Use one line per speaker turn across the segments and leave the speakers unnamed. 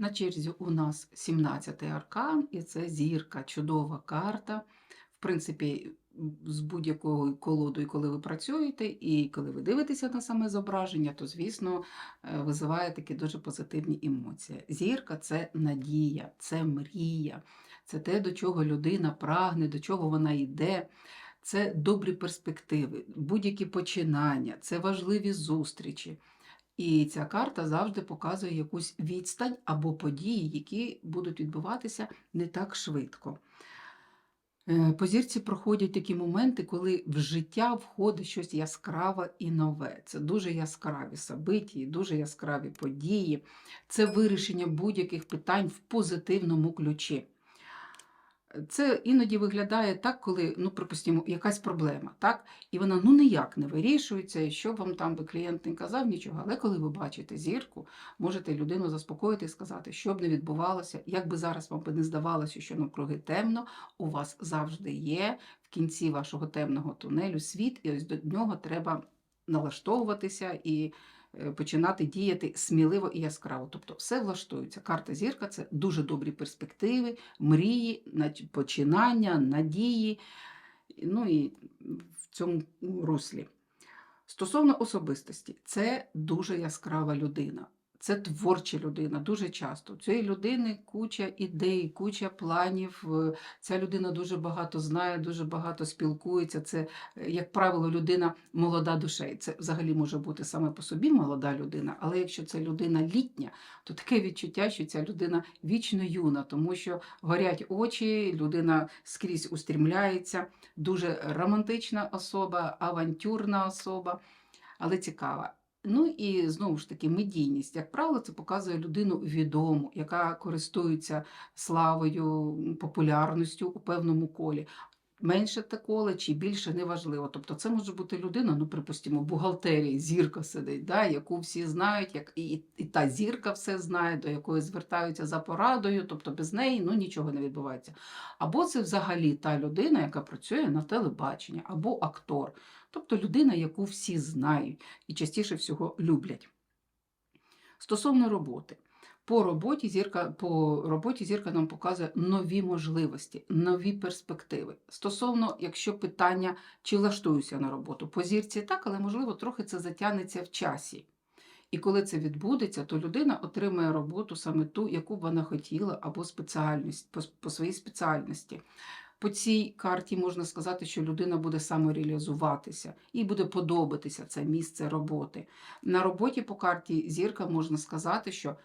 На черзі у нас 17-й аркан, і це зірка, чудова карта. В принципі, з будь-якою колодою, коли ви працюєте, і коли ви дивитеся на саме зображення, то, звісно, е, визиває такі дуже позитивні емоції. Зірка це надія, це мрія, це те, до чого людина прагне, до чого вона йде. Це добрі перспективи, будь-які починання, це важливі зустрічі. І ця карта завжди показує якусь відстань або події, які будуть відбуватися не так швидко. Е, По зірці проходять такі моменти, коли в життя входить щось яскраве і нове. Це дуже яскраві собиті, дуже яскраві події, це вирішення будь-яких питань в позитивному ключі. Це іноді виглядає так, коли, ну, припустимо, якась проблема, так? І вона ну ніяк не вирішується, і що б вам там би клієнт не казав, нічого. Але коли ви бачите зірку, можете людину заспокоїти і сказати, що б не відбувалося, як би зараз вам би не здавалося, що навкруги темно, у вас завжди є в кінці вашого темного тунелю світ, і ось до нього треба налаштовуватися і починати діяти сміливо і яскраво. Тобто все влаштується. Карта зірка це дуже добрі перспективи, мрії, починання, надії, ну і в цьому руслі. Стосовно особистості, це дуже яскрава людина. Це творча людина дуже часто. У цієї людини куча ідей, куча планів. е, Ця людина дуже багато знає, дуже багато спілкується. Це, е, як правило, людина молода душею. Це взагалі може бути саме по собі молода людина, але якщо це людина літня, то таке відчуття, що ця людина вічно юна, тому що горять очі, людина скрізь устрімляється, дуже романтична особа, авантюрна особа, але цікава. Ну і знову ж таки медійність. Як правило, це показує людину відому, яка користується славою, популярністю у певному колі. Менше те коле чи більше неважливо. Тобто це може бути людина, ну припустимо, бухгалтерії зірка сидить, да, яку всі знають, як і, і та зірка все знає, до якої звертаються за порадою, тобто без неї ну, нічого не відбувається. Або це взагалі та людина, яка працює на телебаченні, або актор, тобто людина, яку всі знають і частіше всього люблять. Стосовно роботи. По роботі зірка, по роботі зірка нам показує нові можливості, нові перспективи. Стосовно, якщо питання, чи влаштуюся на роботу, по зірці так, але можливо трохи це затягнеться в часі. І коли це відбудеться, то людина отримає роботу саме ту, яку б вона хотіла, або спеціальність по, своїй спеціальності. По цій карті можна сказати, що людина буде самореалізуватися, і буде подобатися це місце роботи. На роботі по карті зірка можна сказати, що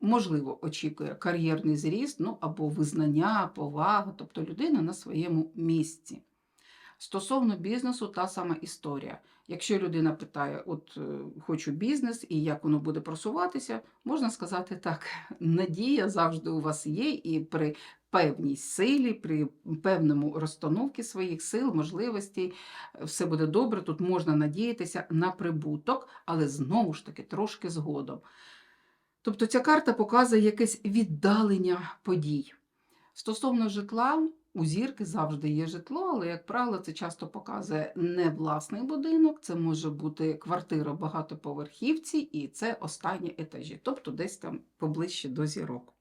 можливо очікує кар'єрний зріст, ну або визнання, повага, тобто людина на своєму місці. Стосовно бізнесу, та сама історія. Якщо людина питає, от е, хочу бізнес і як воно буде просуватися, можна сказати так: надія завжди у вас є, і при певній силі, при певному розстановці своїх сил, можливостей, все буде добре. Тут можна надіятися на прибуток, але знову ж таки трошки згодом. Тобто ця карта показує якесь віддалення подій. Стосовно житла, у зірки завжди є житло, але, як правило, це часто показує не власний будинок, це може бути квартира багатоповерхівці, і це останні етажі, тобто десь там поближче до зірок.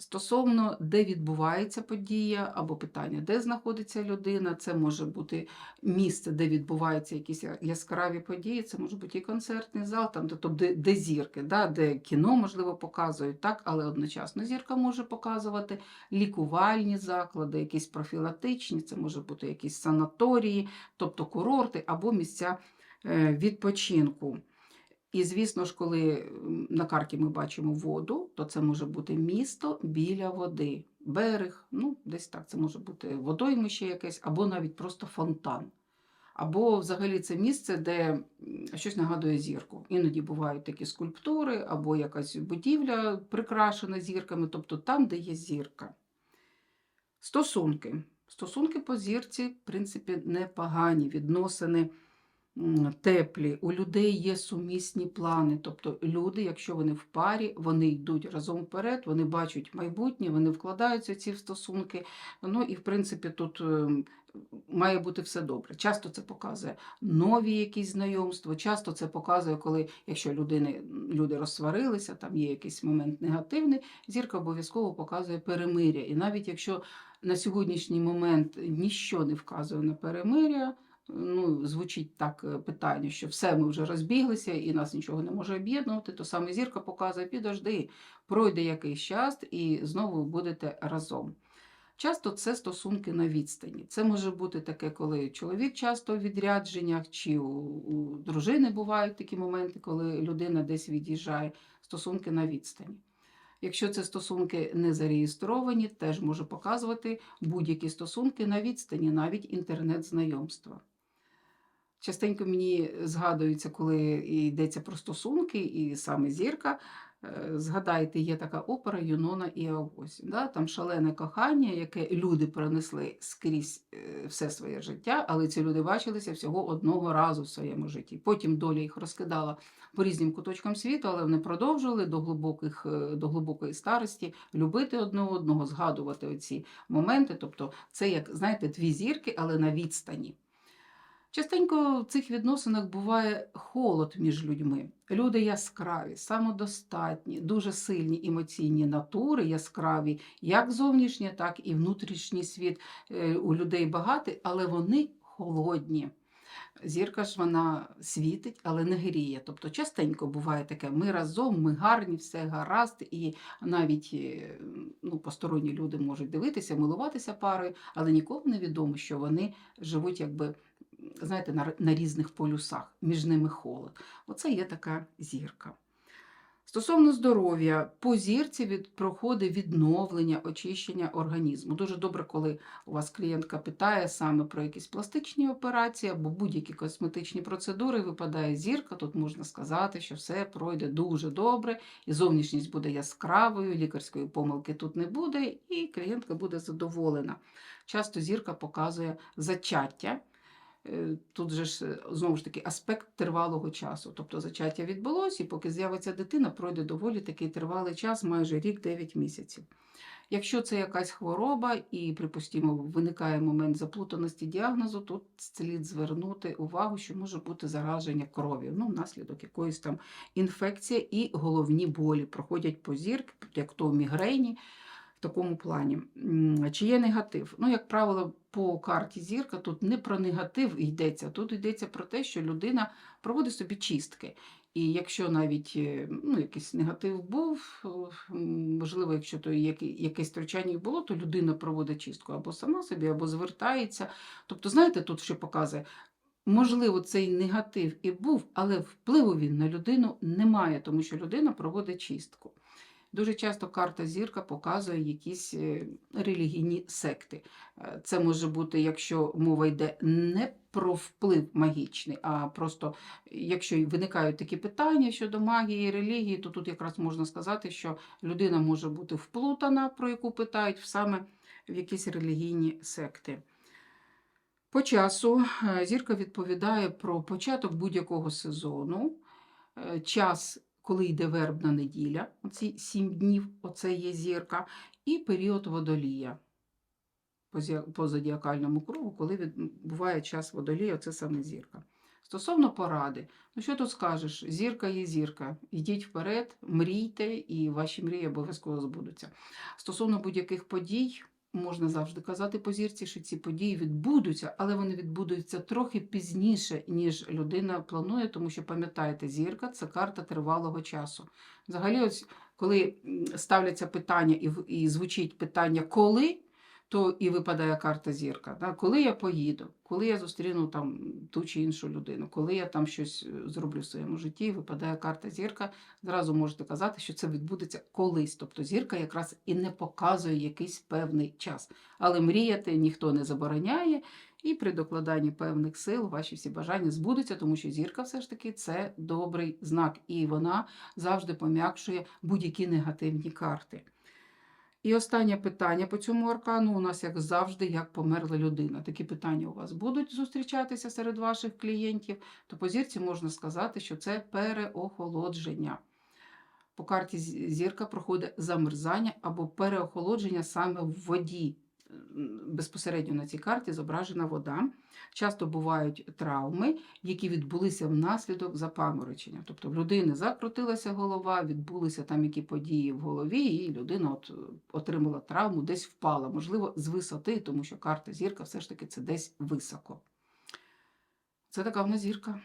Стосовно, де відбувається подія або питання, де знаходиться людина, це може бути місце, де відбуваються якісь яскраві події, це може бути і концертний зал, там, тобто, де, де зірки, да, де кіно, можливо, показують, так, але одночасно зірка може показувати лікувальні заклади, якісь профілактичні, це може бути якісь санаторії, тобто курорти або місця е, відпочинку. І, звісно ж, коли на карті ми бачимо воду, то це може бути місто біля води, берег, ну, десь так, це може бути водоймище якесь, або навіть просто фонтан. Або взагалі це місце, де щось нагадує зірку. Іноді бувають такі скульптури, або якась будівля прикрашена зірками, тобто там, де є зірка. Стосунки. Стосунки по зірці, в принципі, непогані. Відносини теплі, у людей є сумісні плани. Тобто люди, якщо вони в парі, вони йдуть разом вперед, вони бачать майбутнє, вони вкладаються в ці стосунки. Ну і в принципі тут ем, має бути все добре. Часто це показує нові якісь знайомства, часто це показує, коли якщо людини, люди розсварилися, там є якийсь момент негативний, зірка обов'язково показує перемиря. І навіть якщо на сьогоднішній момент ніщо не вказує на перемиря, ну, звучить так е, питання, що все ми вже розбіглися і нас нічого не може об'єднувати, то саме зірка показує, підожди, пройде якийсь час і знову будете разом. Часто це стосунки на відстані. Це може бути таке, коли чоловік часто в відрядженнях, чи у, у дружини бувають такі моменти, коли людина десь від'їжджає, стосунки на відстані. Якщо це стосунки не зареєстровані, теж може показувати будь-які стосунки на відстані, навіть інтернет-знайомства. Частенько мені згадується, коли йдеться про стосунки, і саме зірка. е, Згадайте, є така опера Юнона і Авось. Да? Там шалене кохання, яке люди пронесли скрізь е, все своє життя, але ці люди бачилися всього одного разу в своєму житті. Потім доля їх розкидала по різним куточкам світу, але вони продовжували до, глибоких, е, до глибокої старості любити одне одного, згадувати оці моменти. Тобто, це як, знаєте, дві зірки, але на відстані. Частенько в цих відносинах буває холод між людьми. Люди яскраві, самодостатні, дуже сильні емоційні натури, яскраві, як зовнішній, так і внутрішній світ е, у людей багатий, але вони холодні. Зірка ж вона світить, але не гріє. Тобто частенько буває таке: ми разом, ми гарні, все гаразд, і навіть е, ну, посторонні люди можуть дивитися, милуватися парою, але нікому не відомо, що вони живуть якби знаєте, на, на різних полюсах, між ними холод. Оце є така зірка. Стосовно здоров'я, по зірці від, проходить відновлення, очищення організму. Дуже добре, коли у вас клієнтка питає саме про якісь пластичні операції або будь-які косметичні процедури, випадає зірка, тут можна сказати, що все пройде дуже добре, і зовнішність буде яскравою, лікарської помилки тут не буде, і клієнтка буде задоволена. Часто зірка показує зачаття. Е, Тут же ж е, знову ж таки аспект тривалого часу. Тобто зачаття відбулося, і поки з'явиться дитина, пройде доволі такий тривалий час, майже рік 9 місяців. Якщо це якась хвороба і, припустимо, виникає момент заплутаності діагнозу, тут слід звернути увагу, що може бути зараження крові, ну, внаслідок якоїсь там інфекції і головні болі проходять по зірки, як то мігрені. В такому плані. Чи є негатив? Ну, як правило, по карті зірка тут не про негатив йдеться, тут йдеться про те, що людина проводить собі чистки. І якщо навіть е, ну, якийсь негатив був, е, можливо, якщо то якесь втручання було, то людина проводить чистку або сама собі, або звертається. Тобто, знаєте, тут що показує. Можливо, цей негатив і був, але впливу він на людину немає, тому що людина проводить чистку. Дуже часто карта зірка показує якісь е, релігійні секти. Е, Це може бути, якщо мова йде не про вплив магічний, а просто якщо виникають такі питання щодо магії релігії, то тут якраз можна сказати, що людина може бути вплутана, про яку питають, саме в якісь релігійні секти. По часу е, зірка відповідає про початок будь-якого сезону, час, коли йде вербна неділя, оці сім днів, оце є зірка, і період водолія по зодіакальному кругу, коли відбуває час водолія, це саме зірка. Стосовно поради, ну що тут скажеш? Зірка є зірка. Йдіть вперед, мрійте, і ваші мрії обов'язково збудуться. Стосовно будь-яких подій, можна завжди казати по зірці, що ці події відбудуться, але вони відбудуться трохи пізніше, ніж людина планує, тому що пам'ятаєте, зірка це карта тривалого часу. Взагалі, ось коли ставляться питання і, і звучить питання коли, то і випадає карта зірка. Да? Коли я поїду, коли я зустріну там ту чи іншу людину, коли я там щось е, зроблю в своєму житті, випадає карта зірка, зразу можете казати, що це відбудеться колись. Тобто зірка якраз і не показує якийсь певний час. Але мріяти ніхто не забороняє, і при докладанні певних сил ваші всі бажання збудуться, тому що зірка все ж таки це добрий знак, і вона завжди пом'якшує будь-які негативні карти. І останнє питання по цьому аркану у нас, як завжди, як померла людина. Такі питання у вас будуть зустрічатися серед ваших клієнтів, то по зірці можна сказати, що це переохолодження. По карті зірка проходить замерзання або переохолодження саме в воді. Безпосередньо на цій карті зображена вода. Часто бувають травми, які відбулися внаслідок запаморочення. Тобто в людини закрутилася голова, відбулися там які події в голові, і людина от, е, отримала травму, десь впала, можливо, з висоти, тому що карта зірка все ж таки це десь високо. Це така в зірка.